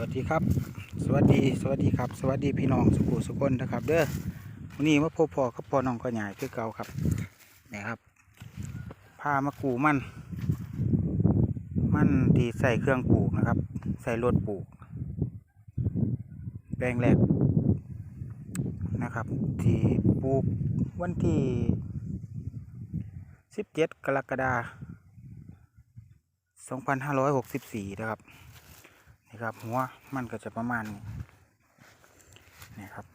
วัสดีครับ สวัสดีสวัสดีครับ สวัสดีพี่น้องสุขุสุคนนะครับ เด้อวันนี้มาพบพ่อกับพ่อน้องก็ใหญ่คือเก่าครับนี่ครับพามากูมัน มันที่ใส่เครื่องปลูกนะครับ ใส่รถปลูก แปลงแรกนะครับ ที่ปลูกวันที่17กรกฎาคม2564 นะครับ นี่ครับหัวมันก็จะประมาณนี้นี่ครับ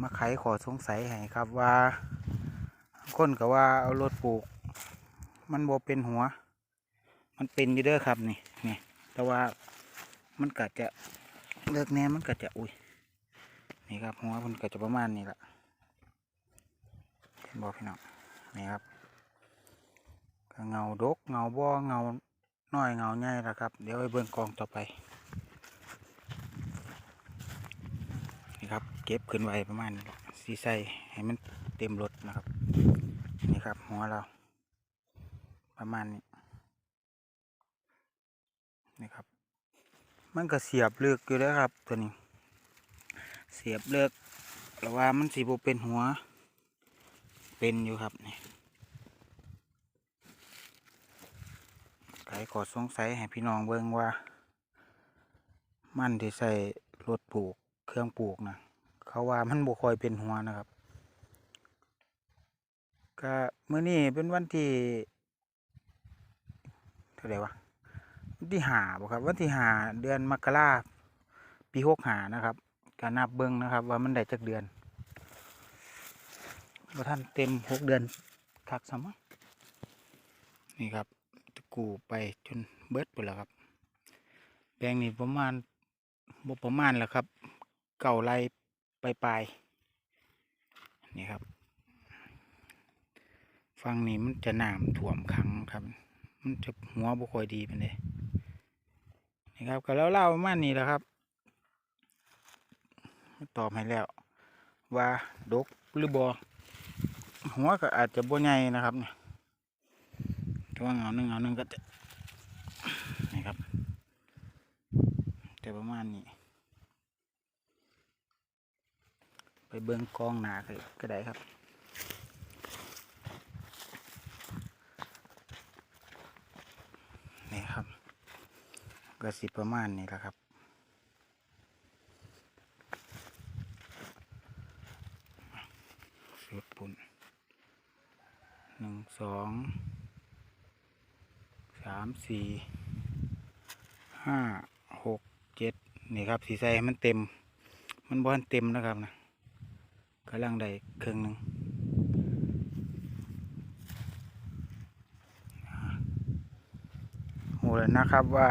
มาไขขอสงสัยให้ครับว่าคนก็ว่าเอารถปลูก มันบ่เป็นหัว มันเป็นอยู่เด้อครับนี่นี่แต่ว่ามันก็จะเลิกแน่มันก็จะอุ้ยนี่ครับหัวมันก็จะประมาณนี้ละเห็นบ่พี่น้องนี่ครับ เงาดกเงาบ่เงาน้อยเงาใหญ่ละครับ เดี๋ยวไปเบิ่งกองต่อไปนี่ครับ เก็บขึ้นไว้ประมาณนี้ล่ะสีใสให้มันเต็มรถนะครับ นี่ครับ หัวเรา ประมาณนี้นี่ครับ มันก็เสียบเลือกอยู่แล้วครับตัวนี้ เสียบเลือกแต่ว่ามันสีบเป็นหัว เป็นอยู่ครับนี่ ไขอสงสัยให้พี่น้องเบิ่งว่า มันที่ใส่รถปลูกเครื่องปลูกนะเขาว่ามันบ่คอยเป็นหัวนะครับ ก็มื้อนี้เป็นวันที่เท่าไหร่วะวันที่หาบ่ครับ วันที่หาเดือนมกราปีหกหานะครับก็นับเบิ่งนะครับ ว่ามันได้จักเดือนว่าท่านเต็มหกเดือนคักซะมั้งนี่ครับ กูไปจนเบิดไปแล้วครับ แปลงนี้ประมาณบประมาณแล้วครับ เก่าไรปลายปลายๆนี่ครับฟังนี้มันจะน้ำท่วมขังครับ มันจะหัวบ่ค่อยดีเป็นเลยนี่ครับก็แล้วเล่าประมาณนี้แหละครับตอบให้แล้ว ว่าดกหรือบอหัวก็อาจจะบ่ใหญ่นะครับเนี่ย ว่าเงาหนึ่งเงาหนึ่งก็จะนี่ครับแต่ประมาณนี้ ไปเบิ้งกองหนาก็กได้ครับนี่ครับ ก็สิประมาณนี้แหละครับสุดปุ่นหนึ่งสอง สามสี่ห้าหกเจ็ดนี่ครับสีใสมันเต็ม มันบอนเต็มนะครับนะกำลังได้เครึ่องหนึ่งโหเลยนะครับว่า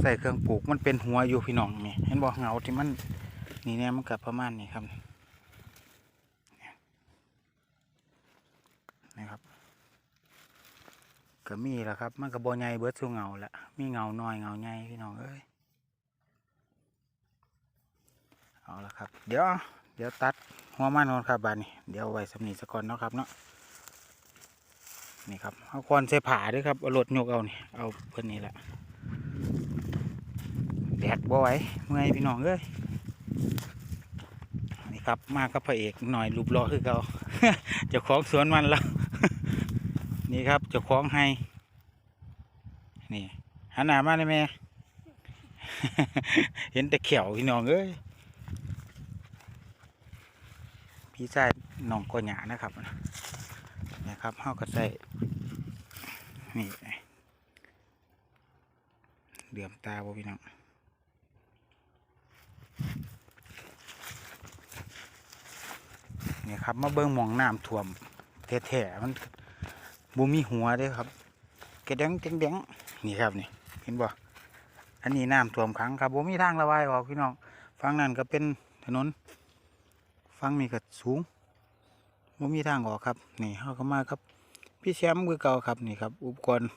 ใส่เครื่องปลูกมันเป็นหัวอยู่พี่น้องนี่เห็นบอกเงาที่มันนี่เนี่ยมันกับประมาณนี้ครับนี่ครับ ก็มีแหละครับ มันก็บ่ใหญ่เบิดสู่เงาละมีเงาน้อยเงาใหญ่พี่น้องเอ้ยเอาละครับ เดี๋ยวเดี๋ยวตัดหัวมันก่อนครับบานนี้เดี๋ยวไว้สำนีสะก่อนเนาะครับเนาะนี่ครับเอาควนใส่ผาด้วยครับเอารถยกเอานี่เอาเพิ่นนี่แหละแดดบ่ไหวเมื่อยพี่น้องเอ้ยนี่ครับมากับพระเอกหน่อยรูปรอคือเก่าเจ้าของสวนมันแล้ว นี่ครับเจ้าของให้ นี่หันหน้ามาได้ไหมเห็นแต่เขียวพี่น้องเอ้ยพี่ชายน้องกอหยานะครับนี่ครับเฮาก็ใส่นี่เหลื่อมตาบ่พี่น้องนี่ครับมาเบิ่งมองน้ำท่วมแท้ๆมัน บูมีหัวเด้วยครับกระแดงแดงแดงนี่ครับนี่ เห็นบ่อันนี้น้ำท่วมขังครับบูมีทางระบายออกพี่น้องฝั่งนั้นก็เป็นถนนฝั่งนี้ก็สูงบูมีทางออกครับ นี่เขาก็มาครับ พี่แชมป์คือเก่าครับนี่ครับ อุปกรณ์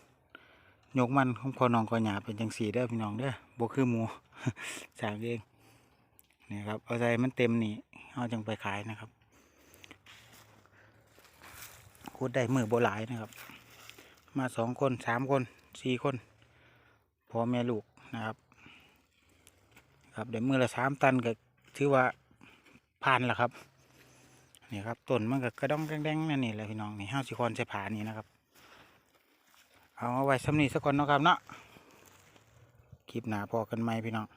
ยกมันของพ่อน้องกอหยาเป็นจังสีเด้อพี่น้องเด้อบ่คือหมูสร้างเองนี่ครับเอาใจมันเต็มนี่เอาจังไปขายนะครับ ขุดได้มือโบหลายนะครับ มาสองคนสามคนสี่คนพ่อแม่ลูกนะครับ ครับเดี๋ยวมือละสามตันก็ถือว่าผ่านแล้วครับนี่ครับต้นมันก็กระดองแดงๆนั่นนี่แหละพี่น้องนี่ห้าสิคอนใส่ผานี่นะครับ เอาไว้สำนีสักคนนะครับเนาะคลิปหนาพอกันไหมพี่น้อง